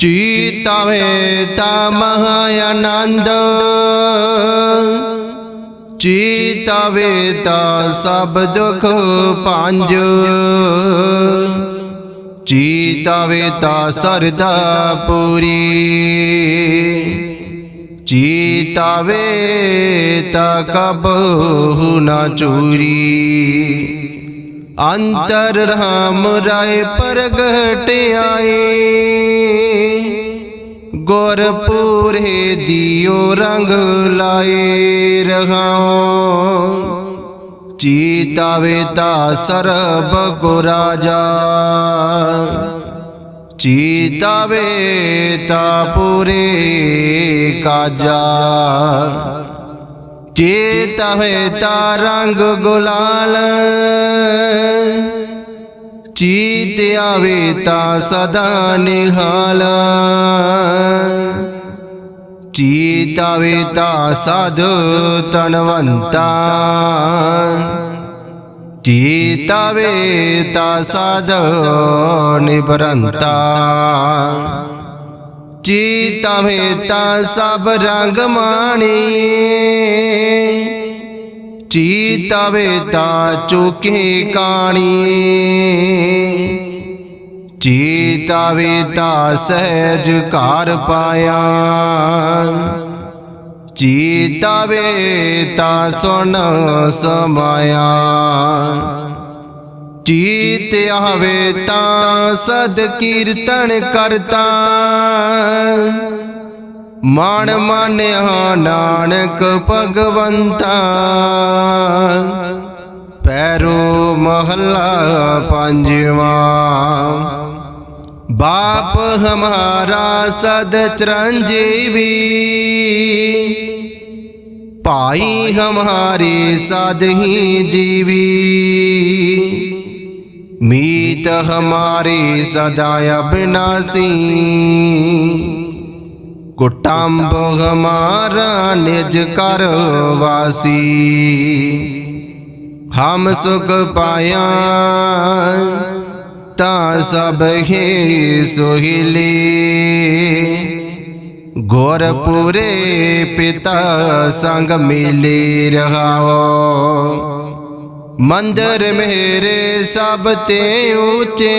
ਚੀਤਾਵੇ ਤਾ ਮਹਾ ਆਨੰਦ ਚੀਤਾਵੇ ਤਾ ਸਭ ਦੁਖ ਪੰਜ। ਚੀਤਾਵੇ ਤਾ ਸਰਦਾ ਪੂਰੀ। ਚੀਤਾਵੇ ਤਾ ਕਬਹੁ ਨਾ ਚੂਰੀ। ਅੰਤਰ ਰਾਮ ਰਾਏ ਪ੍ਰਗਟ ਆਏ ਗੁਰਪੂਰੇ ਦਿਓ ਰੰਗ ਲਾਏ ਰਹਾਉ। ਚੀਤਾਵੇ ਤਾ ਸਰਬ ਰਾਜਾ ਚੀਤਾਵੇ ਤਾ ਪੂਰੇ ਕਾਜਾ। ਚੇਤਾਵੇ ਤਾ ਰੰਗ ਗੁਲਾਲ। ਚੀਤ ਆਵੇ ਤਾ ਸਦਾ ਨਿਹਾਲ। ਚੀਤ ਆਵੇ ਤਾ ਸਾਧ ਤਨਵੰਤਾ ਚੀਤ ਆਵੇ ਤਾ ਸਾਧ ਨਿਬਰੰਤਾ ਚੀਤ ਆਵੇ ਤਾ ਸਭ ਰੰਗ ਮਾਣੀ। ਚੀਤਾਵੇ ਤਾ ਚੁਕੇ ਕਾਣੀ। ਚੀਤਾਵੇ ਤਾ ਸਹਿਜ ਘਰ ਪਾਇਆ। ਚੀਤਾਵੇ ਤਾ ਸੁਨ ਸਮਾਇਆ। ਚੀਤ ਆਵੇ ਤਾਂ ਸਦ ਕੀਰਤਨ ਕਰਤਾ। ਮਨ ਮਾਨਿਆ ਨਾਨਕ ਭਗਵੰਤਾ। ਪੈਰੋ ਮਹੱਲਾ ਪੰਜਵਾਂ। ਬਾਪ ਹਮਾਰਾ ਸਦ ਚਰੰਜੀਵੀ ਭਾਈ ਹਮਾਰੇ ਸਦ ਹੀ ਜੀਵੀ। ਮੀਤ ਹਮਾਰੇ ਸਦਾ ਅਬਿਨਾਸੀ। ਕੁਟੰਬ ਹਮਾਰਾ ਨਿਜ ਕਰ ਵਾਸੀ। ਹਮ ਸੁਖ ਪਾਇਆ ਤਾਂ ਸਭ ਹੀ ਸੁਹਿਲੀ। ਗੋਰਪੁਰੇ ਪਿਤਾ ਸੰਗ ਮਿਲੇ ਰਹਾਓ। ਮੰਦਰ ਮੇਰੇ ਸਭ ਤੇ ਉੱਚੇ।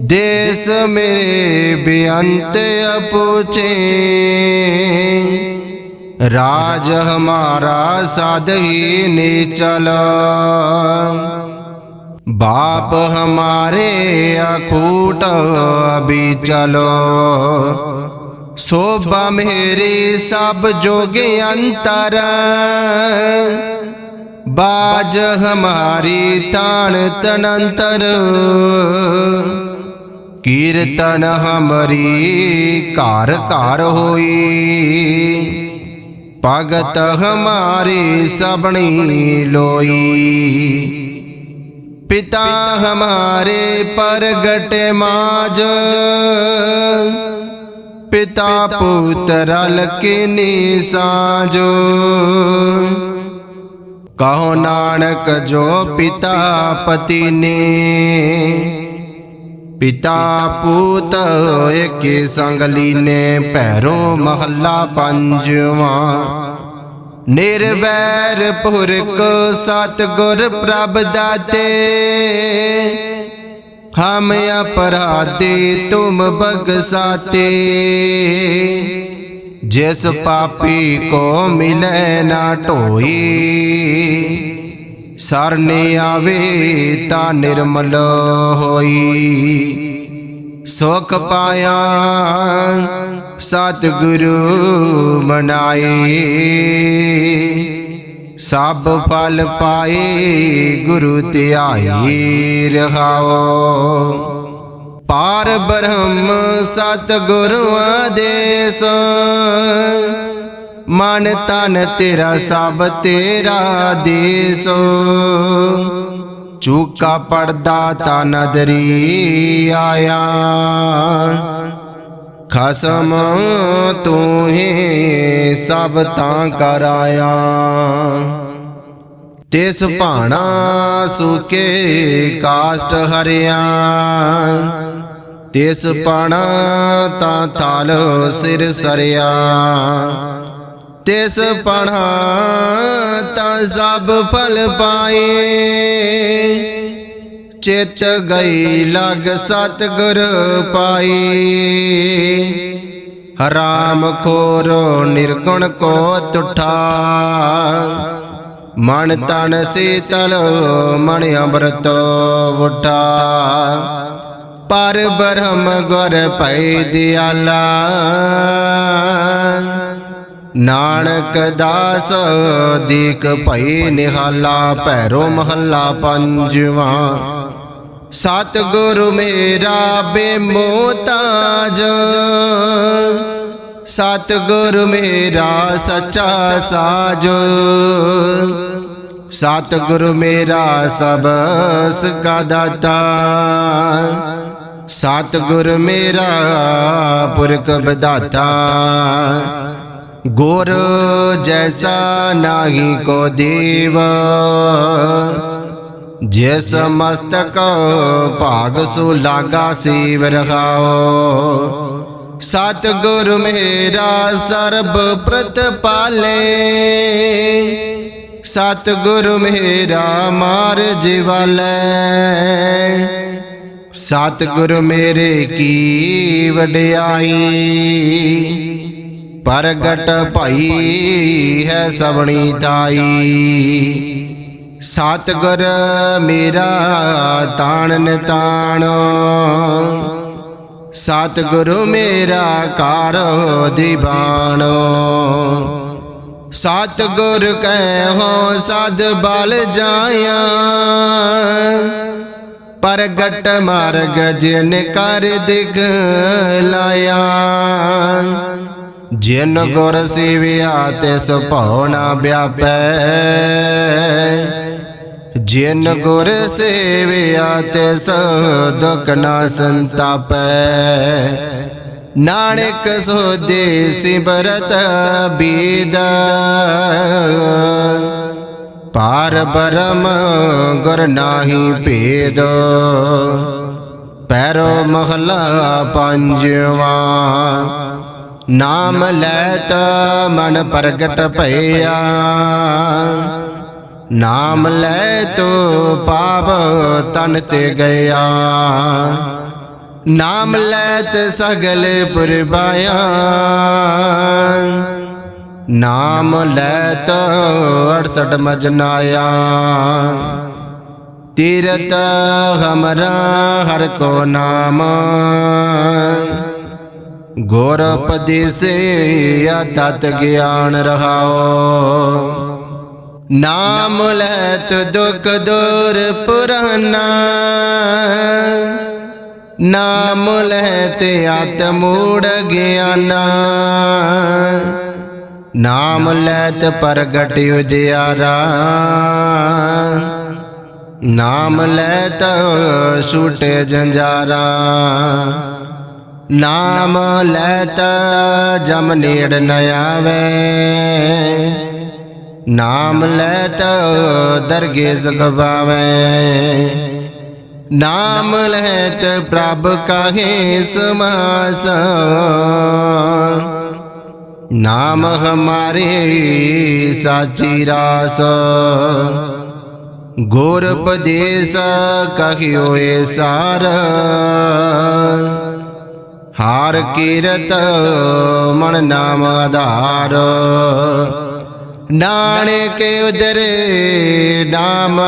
ਦੇਸ ਮੇਰੇ ਬੇਅੰਤ ਅਪੂਚੇ। ਰਾਜ ਹਮਾਰਾ ਸਾਧੀ ਨੀਚਲ। ਬਾਪ ਹਮਾਰੇ ਅਖੂਟ ਅਬੀ ਚਲੋ ਸੋਭਾ ਮੇਰੀ ਸਭ ਜੋਗ ਅੰਤਰ। ਬਾਜ ਹਮਾਰੀ ਤਾਣ ਤਨੰਤਰ। ਕੀਰਤਨ ਹਮਰੀ ਘਰ ਘਰ ਹੋਈ। ਭਗਤ ਹਮਾਰੀ ਸਬਣੀ ਲੋਈ। ਪਿਤਾ ਹਮਾਰੇ ਪ੍ਰਗਟ ਮਾਜ। ਪਿਤਾ ਪੁੱਤਰ ਕੇ ਸਾਜੋ। ਕਹੋ ਨਾਨਕ ਜੋ ਪਿਤਾ ਪਤੀ ਨੇ ਪਿਤਾ ਪੂਤ ਏਕੇ ਸੰਗ ਲੀਨੇ, ਭੈਰੋ ਮਹੱਲਾ ਪੰਜਵਾਂ। ਨਿਰਵੈਰ ਪੁਰਖ ਸਤਗੁਰ ਪ੍ਰਭ ਦਾਤੇ। ਹਮ ਅਪਰਾਧੀ ਤੁਮ ਬਗਸਾਤੇ ਜਿਸ ਪਾਪੀ ਕੋ ਮਿਲੇ ਨਾ ਢੋਈ ਸਰਨੇ ਆਵੇ ਤਾਂ ਨਿਰਮਲ ਹੋਈ। ਸੁਖ ਪਾਇਆ ਸਤਿਗੁਰੂ ਮਨਾਏ। ਸਭ ਫਲ ਪਾਏ ਗੁਰੂ ਧਿਆਈ ਰਹਾਓ। ਪਾਰ ਬ੍ਰਹਮ ਸਤਿਗੁਰੂ ਦੇਸ ਮਨ ਤਨ ਤੇਰਾ ਸਭ ਤੇਰਾ ਦੇਸ। ਚੂਕਾ ਪੜਦਾ ਤਾ ਨਦਰੀ ਆਇਆ। ਖਸਮ ਤੂੰ ਹੀ ਸਭ ਤਾਂ ਕਰਾਇਆ। ਤਿਸ ਭਾਣਾ ਸੁਕੇ ਕਾਸ਼ਟ ਹਰਿਆ। ਤਿਸ ਪਣ ਤਾਂ ਥਲ ਸਿਰ ਸਰਿਆ। ਤਿਸ ਪਣ ਤਾਂ ਸਭ ਫਲ ਪਾਏ। ਚਿਤ ਗਈ ਲਗ ਸਤਗੁਰ ਪਾਈ ਹਰਾਮ ਖੋਰ ਨਿਰਗੁਣ ਕੋ ਤੁਠਾ। ਮਨ ਤਨ ਸੀਤਲ ਮਨ ਅੰਮ੍ਰਿਤ ਉਠਾ ਪਰ ਬ੍ਰਹਮ ਗੁਰ ਭੈ ਦਿਆਲਾ। ਨਾਨਕ ਦਾਸ ਦੀਕ ਭਈ ਨਿਹਾਲਾ, ਭੈਰੋ ਮਹੱਲਾ ਪੰਜਵਾ। ਸਤ ਗੁਰੂ ਮੇਰਾ ਬੇਮੋਤਾਜ ਸਤ ਗੁਰੂ ਮੇਰਾ ਸੱਚਾ ਸਾਜ। ਸਤ ਗੁਰੂ ਮੇਰਾ ਸਬਸ ਕਾ ਦਾਤਾ। ਸਤਗੁਰ ਮੇਰਾ ਪੁਰਖ ਬਦਾਤਾ ਗੁਰ ਜੈਸਾ ਨਾਹੀ ਕੋ ਦੇਵ ਜਿਸ ਮਸਤਕ ਭਾਗ ਸੋ ਲਾਗਾ ਸੀਵ ਰਖਾਓ ਸਤ ਗੁਰ ਮੇਰਾ ਸਰਬ ਪ੍ਰਤਪਾਲੇ ਸਤ ਗੁਰ ਮੇਰਾ ਮਾਰ ਜਿਵਾਲੇ ਸਤਿਗੁਰ ਮੇਰੇ ਕੀ ਵਡਿਆਈ? ਪ੍ਰਗਟ ਭਾਈ ਹੈ ਸਵਣੀ ਤਾਈ। ਸਤਿਗੁਰ ਮੇਰਾ ਤਾਣ ਨਿਤਾਣ। ਸਤਿਗੁਰੂ ਮੇਰਾ ਕਾਰ ਦੀਵਾਨ। ਸਤਿਗੁਰ ਕਹਿ ਹੋ ਸਦ ਬਲ ਜਾਇਆ। ਪ੍ਰਗਟ ਮਾਰਗ ਜਿਨ ਕਰ ਦਿਗ ਲਾਇਆ। ਜਿਨ ਗੁਰ ਸੇਵਿਆ ਤਿਸ ਭਉ ਨਾ ਵਿਆਪੈ। ਜਿਨ ਗੁਰ ਸੇਵਿਆ ਤਿਸ ਦੁਖ ਨਾ ਸੰਤਾਪੈ। ਨਾਨਕ ਸੋਦੇ ਸਿਮਰਤ ਬੀਦ। ਪਾਰ ਬਰਮ ਗੁਰ ਨਾਹੀ ਭੇਦ। ਪੈਰੋ ਮਹਲਾ ਪੰਜਵਾ। ਨਾਮ ਲੈਤ ਮਨ ਪ੍ਰਗਟ ਭਇਆ। ਨਾਮ ਲੈ ਤੋ ਪਾਪ ਤਨ ਤੇ ਗਿਆ। ਨਾਮ ਲੈਤ ਸਗਲ ਪੁਰਬਾਇਆ। ਨਾਮ ਲੈਤ 68 ਮਜਨਾਇਆ। ਤੀਰਤ ਹਮਰਾ ਹਰ ਕੋ ਨਾਮ। ਗੁਰ ਉਪਦੇਸੇ ਤਤ ਗਿਆਨ ਰਹਾਓ। ਨਾਮ ਲੈਤ ਦੁਖ ਦੂਰ ਪੁਰਾਨਾ। ਨਾਮ ਲੈਤ ਆਤਮ ਮੂੜ ਗਿਆਨਾ। ਨਾਮ ਲੈਤ ਪ੍ਰਗਟ ਉਜਿਆਰਾ। ਨਾਮ ਲੈਤ ਛੂਟੇ ਜੰਜਾਰਾ। ਨਾਮ ਲੈਤ ਜਮ ਨੇੜ ਨ ਆਵੇ। ਨਾਮ ਲੈਤ ਦਰਗੇ ਸਗਵਾਵੇ ਨਾਮ ਲੈਤ ਪ੍ਰਭ ਕਾਹੇ ਸਮਾਸ। ਨਾਮ ਹਮਾਰੇ ਸਾਚੀ ਰਾਸ। ਗੁਰ ਉਪਦੇਸ ਕਹਿਓ ਏ ਸਾਰ। ਹਾਰ ਕੀਰਤ ਮਨ ਨਾਮ ਆਧਾਰ। ਨਾਨਕ ਉਜਰੇ ਨਾਮ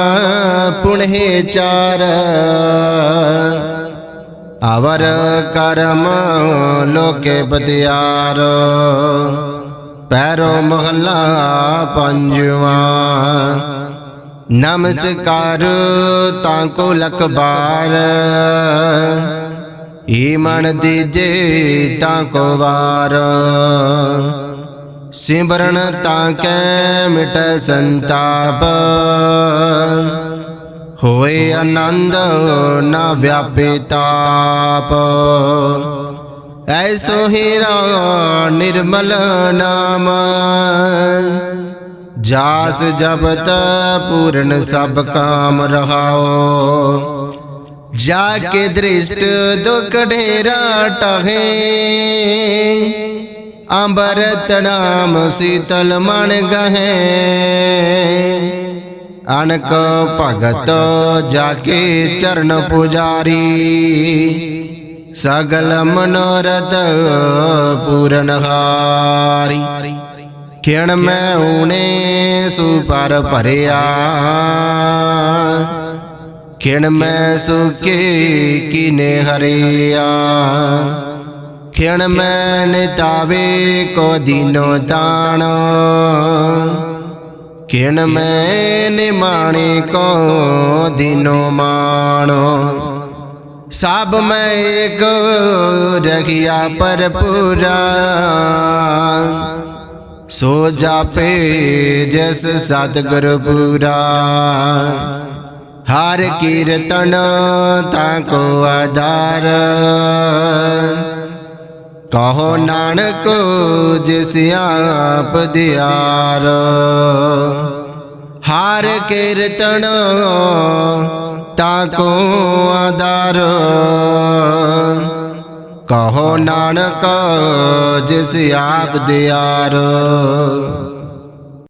ਪੁਣਹਿ ਚਾਰ। ਅਵਰ ਕਰਮ ਲੋਕੇ ਬਤਿਆਰ ਪੈਰੋ ਮਹੱਲਾ ਪੰਜਵਾ। ਨਮਸਕਾਰ ਤਾਂ ਕੋ ਲਖ ਬਾਰ ਈ ਮਨ ਦੀਜੇ ਤਾਂ ਕੋ ਵਾਰ। ਸਿਮਰਨ ਤਾਂ ਕੈ ਮਿਟੈ ਸੰਤਾਪ। ਹੋਏ ਆਨੰਦ ਨਾ ਵਿਆਪੇ ਤਾਪ। ਐਸੋ ਹੀਰਾ ਨਿਰਮਲ ਨਾਮ। ਜਾਸ ਜਪਤ ਪੂਰਨ ਸਭ ਕਾਮ ਰਹਾਓ। ਜਾ ਕੇ ਦ੍ਰਿਸ਼ਟ ਦੁਖ ਢੇਰਾ ਟਹੇ। ਅੰਬਰਤ ਨਾਮ ਸੀਤਲ ਮਨ ਗਹੇ। ਅਨਕ ਭਗਤ ਜਾ ਕੇ ਚਰਨ ਪੁਜਾਰੀ। ਸਗਲ ਮਨੋਰਥ ਪੂਰਨ ਹਾਰੀ। ਖਿਣ ਮੈਂ ਊਣੇ ਸੁਪਰ ਭਰਿਆ। ਖਿਣ ਮੈਂ ਸੁਕੇ ਕੀਨੇ ਹਰਿਆ। ਖਿਣ ਮੈਂ ਨਿਤਾਵੇ ਕੋ ਦੀਨੋ ਦਾਣਾ ਖਿਣ ਮੈਂ ਨਿਮਾਣੇ ਕੋ ਦੀਨੋ ਮਾਣੋ। ਸਭ ਮੈਂ ਏਕ ਰਖਿਆ ਪਰ ਪੂਰਾ ਸੋ ਜਾਪੇ ਜਸ ਸਤਿਗੁਰ ਪੂਰਾ। ਹਰ ਕੀਰਤਨ ਤਾਂ ਕੋ ਆਧਾਰ। ਕਹੋ ਨਾਨਕ, ਜਿਸ ਆਪ ਦਿਆਰ। ਹਾਰ ਕੀਰਤਨ ਤਾ ਕੋ ਆਧਾਰ। ਕਹੋ ਨਾਨਕ, ਜਿਸ ਆਪ ਦਿਆਰ।